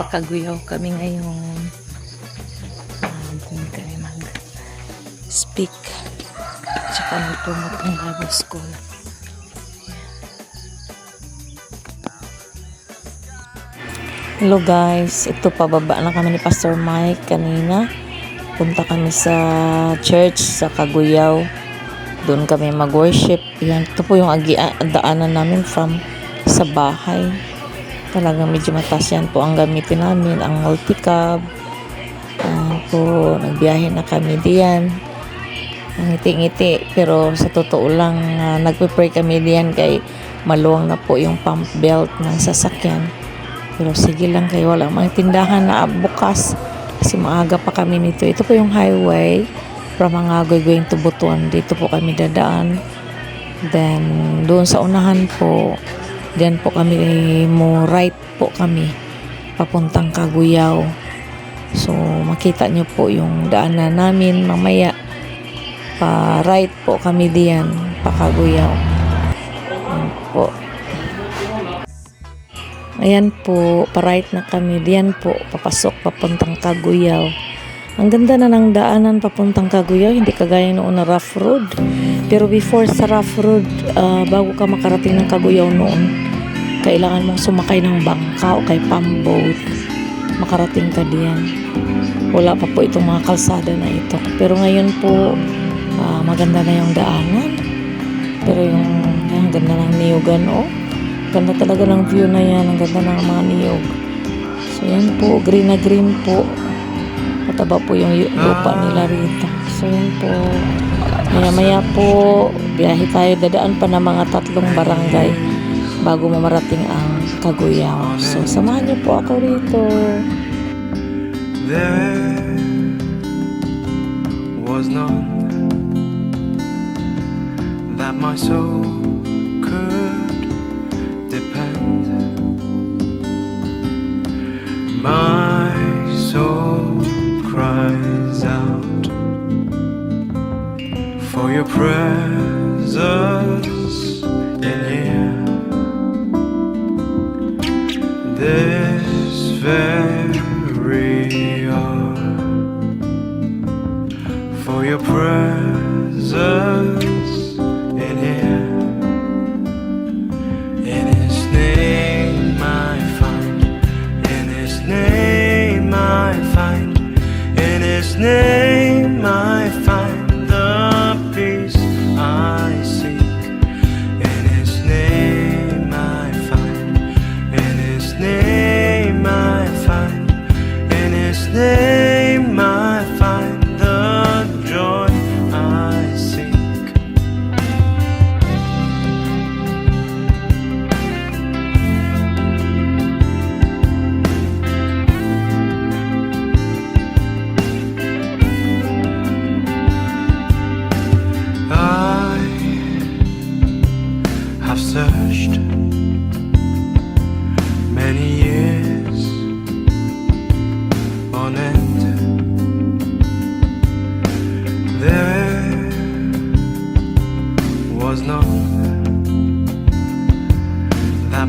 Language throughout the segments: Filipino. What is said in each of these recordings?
magpapakaguyaw kami ngayon. Um, doon kami mag speak. Tsaka magpromote ng Bible School. Hello guys, ito pababa na kami ni Pastor Mike kanina. Punta kami sa church sa Kaguyaw. Doon kami mag-worship. Yan, ito po yung agi daanan namin from sa bahay. Talagang medyo mataas yan po ang gamitin namin. Ang multicab. Yan po, nagbiyahe na kami diyan. Ngiti-ngiti. Pero sa totoo lang, uh, nagpe-pray kami diyan kay maluwang na po yung pump belt ng sasakyan. Pero sige lang kayo, wala mga tindahan na bukas. Kasi maaga pa kami nito. Ito po yung highway from Mangagoy going to Butuan. Dito po kami dadaan. Then, doon sa unahan po, then po kami mo right po kami papuntang Kaguyaw. So, makita nyo po yung daanan namin mamaya. Pa right po kami diyan, pa Kaguyaw. Yan po. Ayan po, pa-right na kami. Diyan po, papasok papuntang Kaguyaw. Ang ganda na ng daanan papuntang Kaguyaw, hindi kagaya noon na rough road. Pero before sa rough road, ah, bago ka makarating ng Kaguyaw noon, kailangan mong sumakay ng bangka o kay pamboat. Makarating ka diyan. Wala pa po itong mga kalsada na ito. Pero ngayon po, ah, maganda na yung daanan. Pero yung, ang ganda ng niyugan, oh. Ganda talaga ng view na yan. Ang ganda ng mga niyog. So, yan po. Green na green po. Mataba po yung yu- lupa nila rito. So, yan po. Maya-maya po, biyahe tayo. Dadaan pa ng mga tatlong barangay bago mamarating ang Kaguyaw. So, samahan niyo po ako rito. There was none that my soul cries out for your presence in here. This very hour for your presence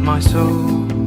my soul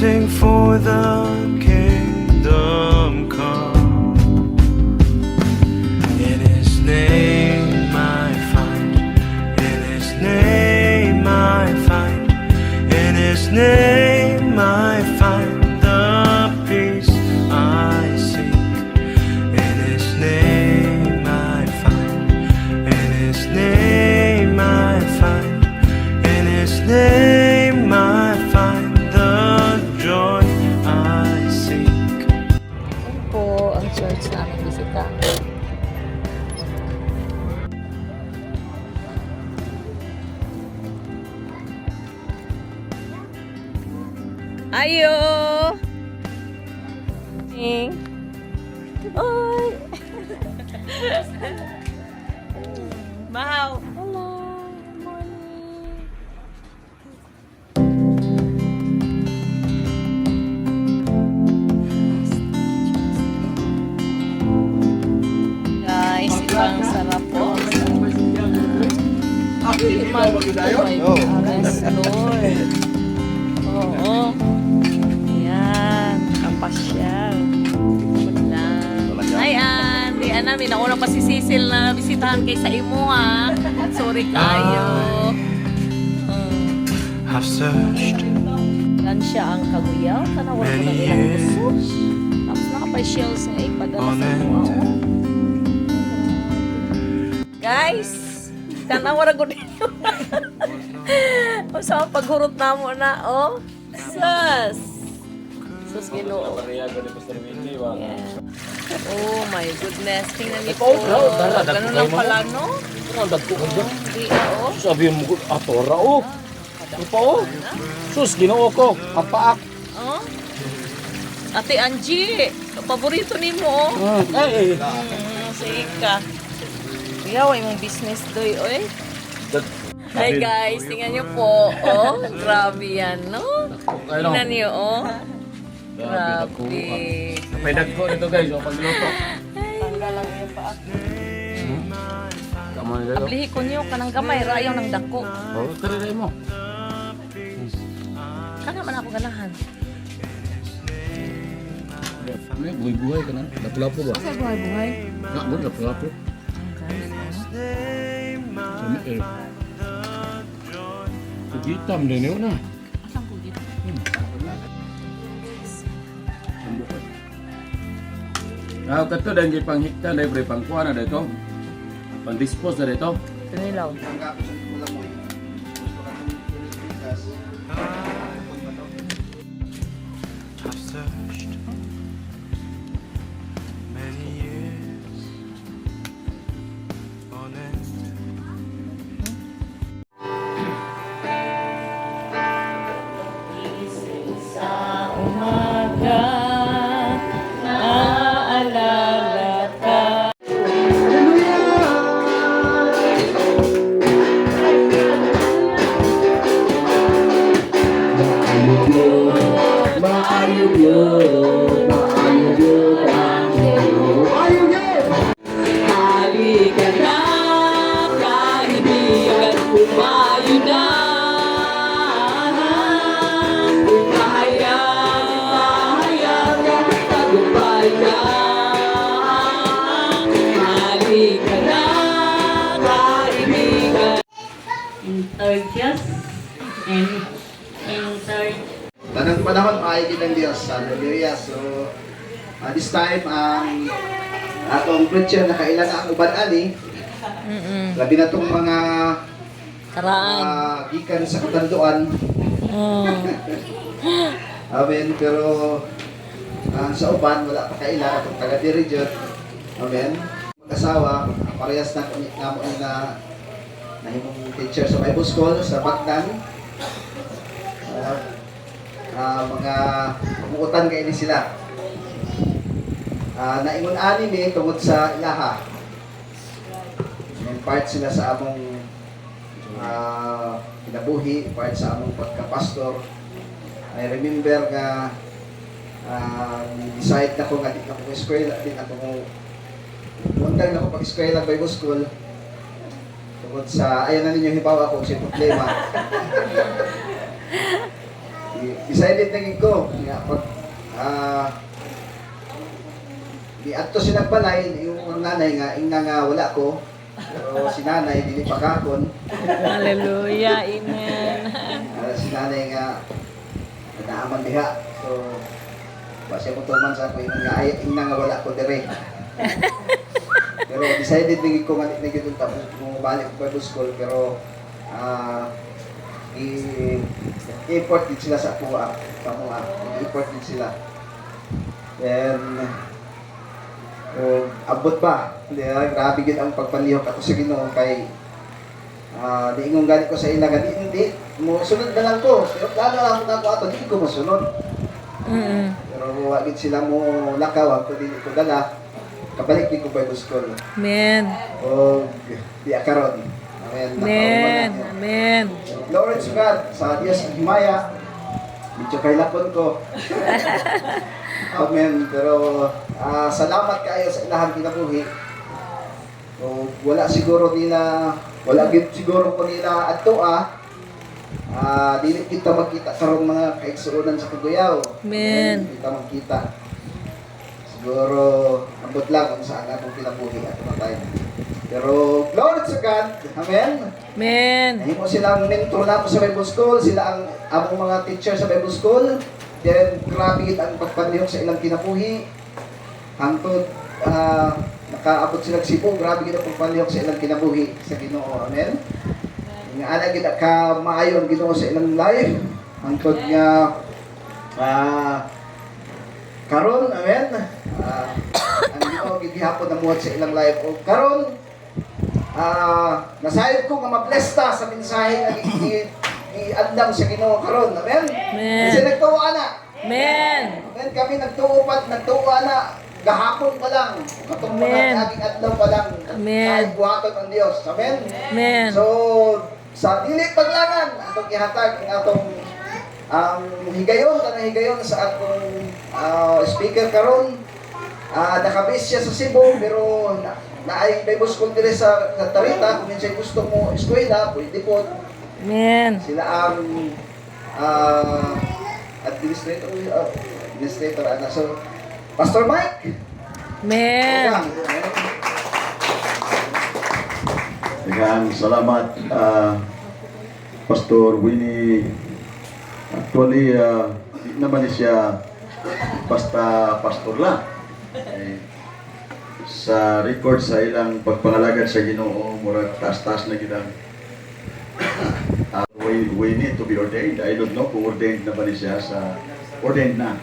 sing for na bisitahan kay sa imo, ha. Sorry kayo. Um, I've searched Lan siya ang kaguyaw. Tanawal ko na ilang gusto. Tapos nakapa-shells nga ipadala sa oh. Guys, tanawar ko din. o sa paghurot na mo na, oh. Sus! Sus, ginoo. Yeah. Oh my goodness. Tingnan niyo po. Ganun lang pala, no? Ang dagko ka dyan. Hindi, oh. Sabi mo, atora o. Ano pa o? Sus, ginoo ko. Ang paak. Oh. Ate Angie, paborito ni mo, oh. Ay, ay. Mm, sige ka. Yaw, ay mong business doy, oy. Hi guys, tingnan niyo po. Oh, grabe yan, no? Tingnan niyo, oh. Grabe. May dagko nito guys, o pagluto. Tanggalan niyo pa. Tama nila ito. Ablihi ko niyo, kanang gamay, rayaw ng dako. Oh, tariray mo. Kana man ako ganahan. May buhay-buhay ka na. Lapu-lapu ba? Sa buhay-buhay. Nga, mo, lapu-lapu. Sami, eh. Kugitam din yun na. Ah, kato dan jay panghikta dai bre pangkuha na dito. Pang-dispose na dito. Tinilaw. Pumayo na. Mahayag, mahayag, tagumpay ka. Halika na, kaibigan. and in third Tanang panahon, maayagin ng Diyos. Hallelujah. So, uh, this time, ang atong preacher na kailan ang uban ani, labi na itong mga Karaan. uh, gikan sa katanduan. Oh. Amen. Pero ah, sa uban, wala pa kaila. Itong taga region. Amen. Mag-asawa, parehas na kami na mo na nahimong teacher sa Bible School sa Bagdan. Ah, ah, mga umuutan kayo ni sila. Ah, naingon ani ni tungod sa ilaha. And part sila sa among ah, kinabuhi, part sa among pagka-pastor. I remember nga ah, decide na ko nga di na ko eskwela, di na ko Undag na ko pag-eskwela Bible School. Tungod sa, ayan na ninyo hibawa ko si problema. Decided na gid ko nga pag ah di adto si nagbalay yung mga nanay nga ingna nga wala ko pero si nanay dili pa kakon Hallelujah. Amen. Ah, si nanay nga naaman diha so base ko tuman sa ako nga ay ingna nga wala ko dire pero decided na gid ko nga na gid tapos mo balik ko Bible school pero ah i import din sila sa kuha sa kuha import din sila then o abot ba di ba grabe gid ang pagpanlihok ato sa Ginoo kay ah di ingon gani ko sa ila nga di hindi mo sunod na lang ko pero lalo lang ako ato di ko masunod Mm-mm. pero wa gid sila mo lakaw ako dili ko dala kabalik di ko Bible school Amen. o di akaron amen Amen. Amen. Glory to God sa Diyos ng Himaya. Medyo kay lapon ko. Amen. Pero ah, salamat kayo sa ilahang kinabuhi. So, wala siguro nila, wala gid siguro ko nila adto ah. Ah, dili kita magkita karon mga kaigsuonan sa Kaguyaw. Amen. Dili kita magkita. Siguro ambot lang kung saan akong kinabuhi at time. Pero glory to God. Amen. Amen. Nahimo silang mentor na sa Bible School, sila ang among mga teacher sa Bible School. Then grabe ang pagpanlihok sa ilang kinabuhi. Hangtod ah, nakaabot sila Cebu, grabe gid ang pagpanlihok sa ilang kinabuhi sa Ginoo. Amen. Nga ana gid ka maayo ang Ginoo sa ilang life. Hangtod nga ah karon amen. Ah, ang Ginoo gid gihapon namuhat sa ilang life. O karon Ah, nasayod ko nga mabless ta sa mensahe nga gi- gi- giandam sa Ginoo karon. Amen. Amen. Kasi nagtuo ana. Amen. Amen. Kami nagtuo pa, nagtuo ana gahapon pa lang. Katong mga naging adlaw pa lang. Amen. Buhaton ang Dios. Amen. Amen. So, sa dili paglangan, atong ihatag ang atong ang higayon kanang higayon sa atong ah, speaker karon ah nakabase siya sa Cebu pero na, naay Bible School dire sa, sa Tarita kung minsan gusto mo eskwela pwede po Amen. sila ang ah administrator ah, administrator ana so Pastor Mike Amen. Daghang salamat ah, Pastor Winnie. Actually, ah, di naman siya basta pastor lang. Eh, sa record sa ilang pagpangalagad sa Ginoo, murag taas-taas na gidang Ah, we, we need to be ordained. I don't know kung ordained na ba siya sa ordained na.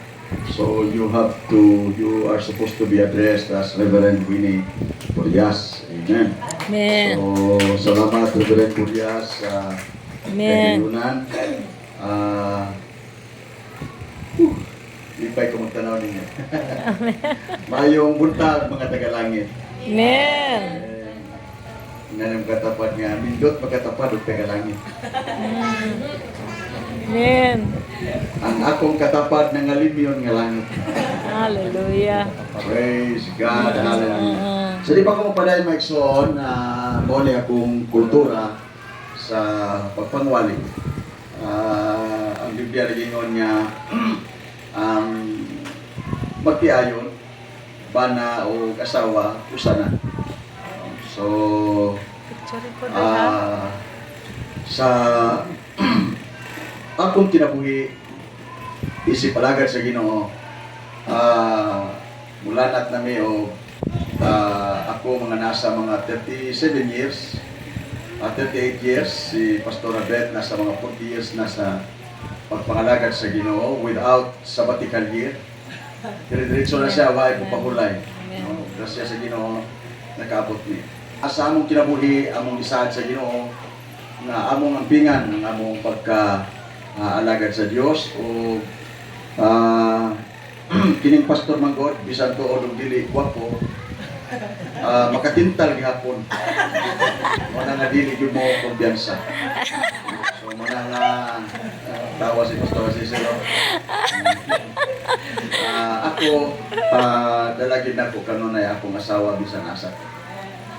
So you have to, you are supposed to be addressed as Reverend Winnie Purias. Amen. Amen. So, salamat Reverend Purias sa Amen. kahilunan. Ah, uh, lipay ko magtanaw ninyo. Mayong buntag mga tagalangit. Amen. Eh, Nanang katapad nga, mindot magkatapad o tagalangit. Amen. Ang akong katapad ng alimyon nga langit. Hallelujah. Praise God. Hallelujah. Uh, So di ba ko mapadayag maigsoon na muli akong kultura sa pagpangwali. Ah, ang Biblia nagingon niya ang magtiayon bana o asawa usana. So ah sa akong kinabuhi isip palagad sa Ginoo ah mulanat nami o ah, ako mga nasa mga 37 years ah, 38 years si Pastor Abet nasa mga 40 years nasa pagpangalagad sa Ginoo without sabbatical year. Dire-diretso na siya why ko pahulay. No? grasya sa Ginoo nakaabot ni. Asa among kinabuhi among isaad sa Ginoo nga among ampingan ang among pagka ah, alagad sa Dios o ah, kining pastor manggod bisan to og dili gwapo ah, makatintal gihapon. Wala nga dili gyud mo kumbiyansa so mana nga ah, tawa si pastor si Silo Ah, ako ah, dalagin na ko kanon ay akong asawa bisan asa.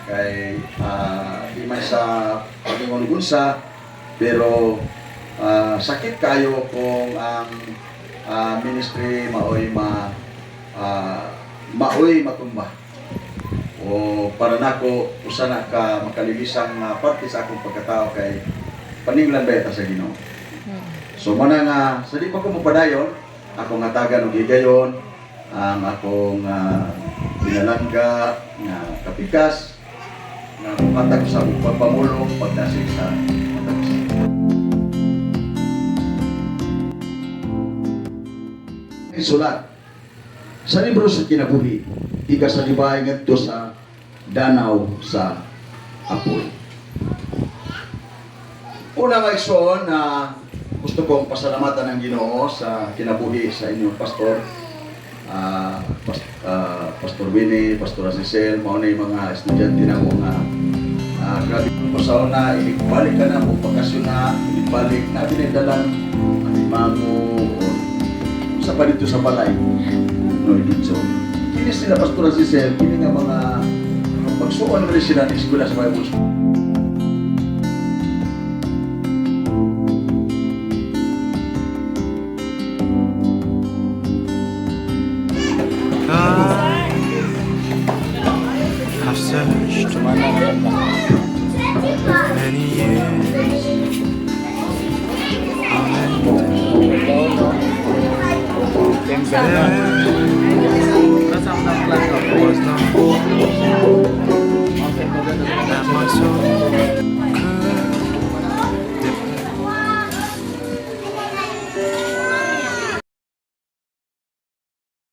Kay ah, di man sa pagingon gunsa pero ah, sakit kayo kung ang ah, ministry maoy ma ah, maoy matumba? O para nako usa na ka makalilisang nga parte sa akong pagkatao kay paninglan ba ita sa Ginoo. So mana nga sa di pa ko mopadayon ako nga taga og higayon ang akong uh, pinalangga nga kapikas nga matag sa pagpamulong pagdasig sa matag sa Isulat sa libro sa kinabuhi, ika sa libay ngadto sa danaw sa apoy. Una nga igsoon na gusto kong pasalamatan ng Ginoo sa kinabuhi sa inyong pastor. Ah, pas, ah, Pastor Winnie, Pastor Cecil, mao na mga estudyante na mga uh, grabe ko sa una, ibalik ka na mo bakasyon na, ibalik na binidalan ang imago o sa dito sa balay. No, dito. Kini sila Pastor Cecil, kini nga mga magsuon rin sila ng eskwela sa Bible School. Have searched